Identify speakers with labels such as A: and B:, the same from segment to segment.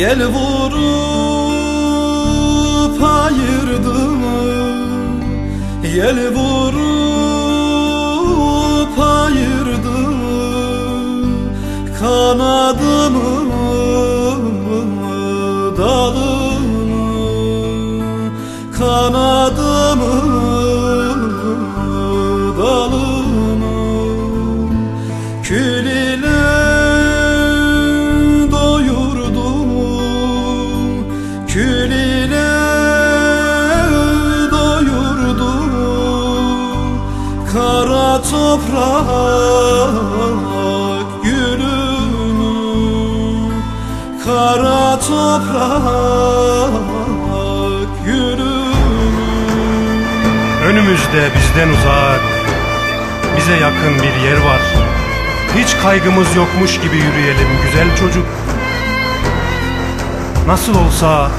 A: Yel vurup ayırdı Yel vurup ayırdı Kanadımı dalını toprak gülümü Kara toprak gülümü
B: Önümüzde bizden uzak, bize yakın bir yer var. Hiç kaygımız yokmuş gibi yürüyelim güzel çocuk. Nasıl olsa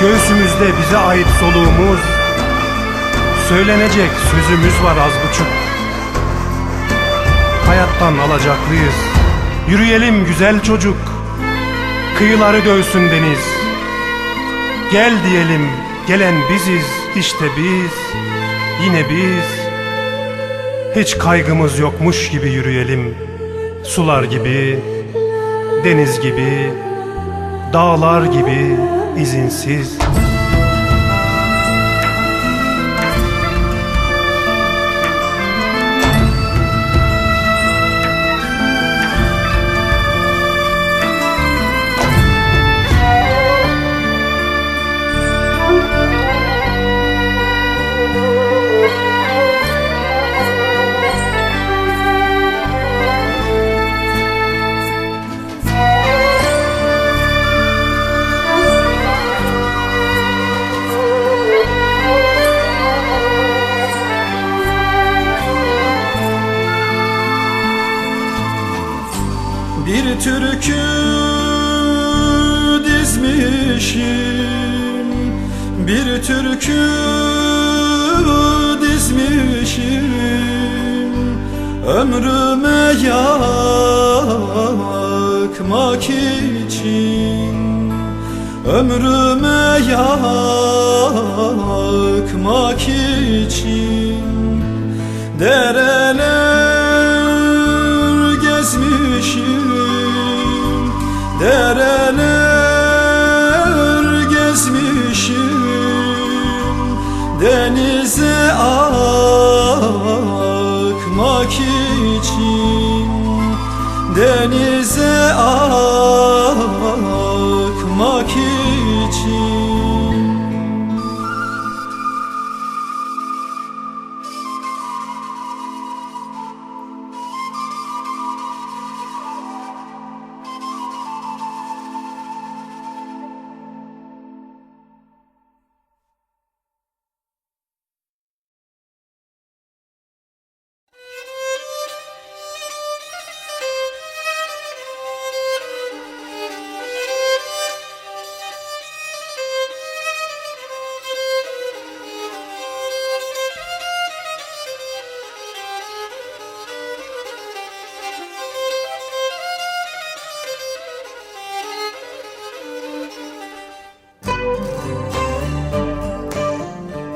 B: göğsümüzde bize ait soluğumuz, söylenecek sözümüz var az buçuk. Hayattan alacaklıyız. Yürüyelim güzel çocuk. Kıyıları dövsün deniz. Gel diyelim, gelen biziz, işte biz, yine biz. Hiç kaygımız yokmuş gibi yürüyelim. Sular gibi, deniz gibi, dağlar gibi izinsiz.
A: Dizmişim Bir türkü dizmişim. Ömrüme yakmak için Ömrüme yakmak için Dereler Denize akmak için Denize akmak için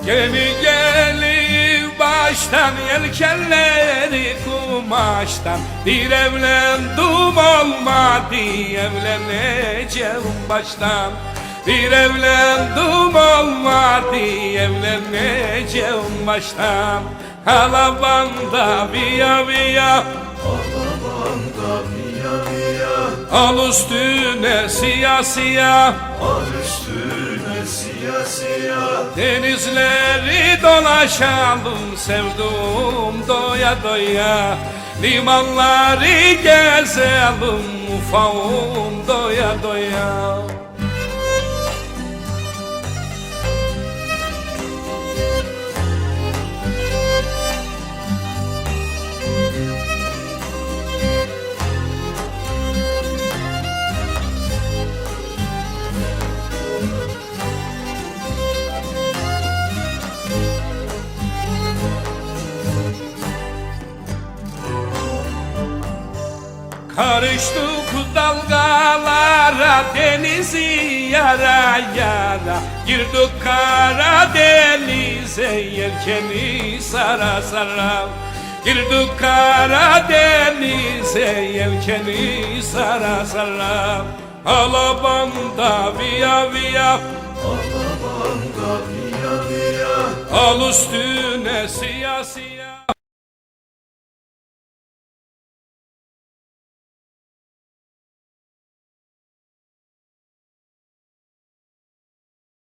C: Gemi gelir baştan yelkenleri kumaştan. Bir evlendim olmadı evleneceğim baştan. Bir evlendim olmadı evleneceğim baştan. Alabanda viya viya Al üstüne siyah siyah Denizleri dolaşalım sevdum doya doya. Limanları gezelim ufağım doya doya Karıştık dalgalara denizi yara yara. Girdik Karadeniz'e yelkeni sara sara. Girdik Karadeniz'e yelkeni sara sara. Alabanda via via. Al üstüne siyah siyah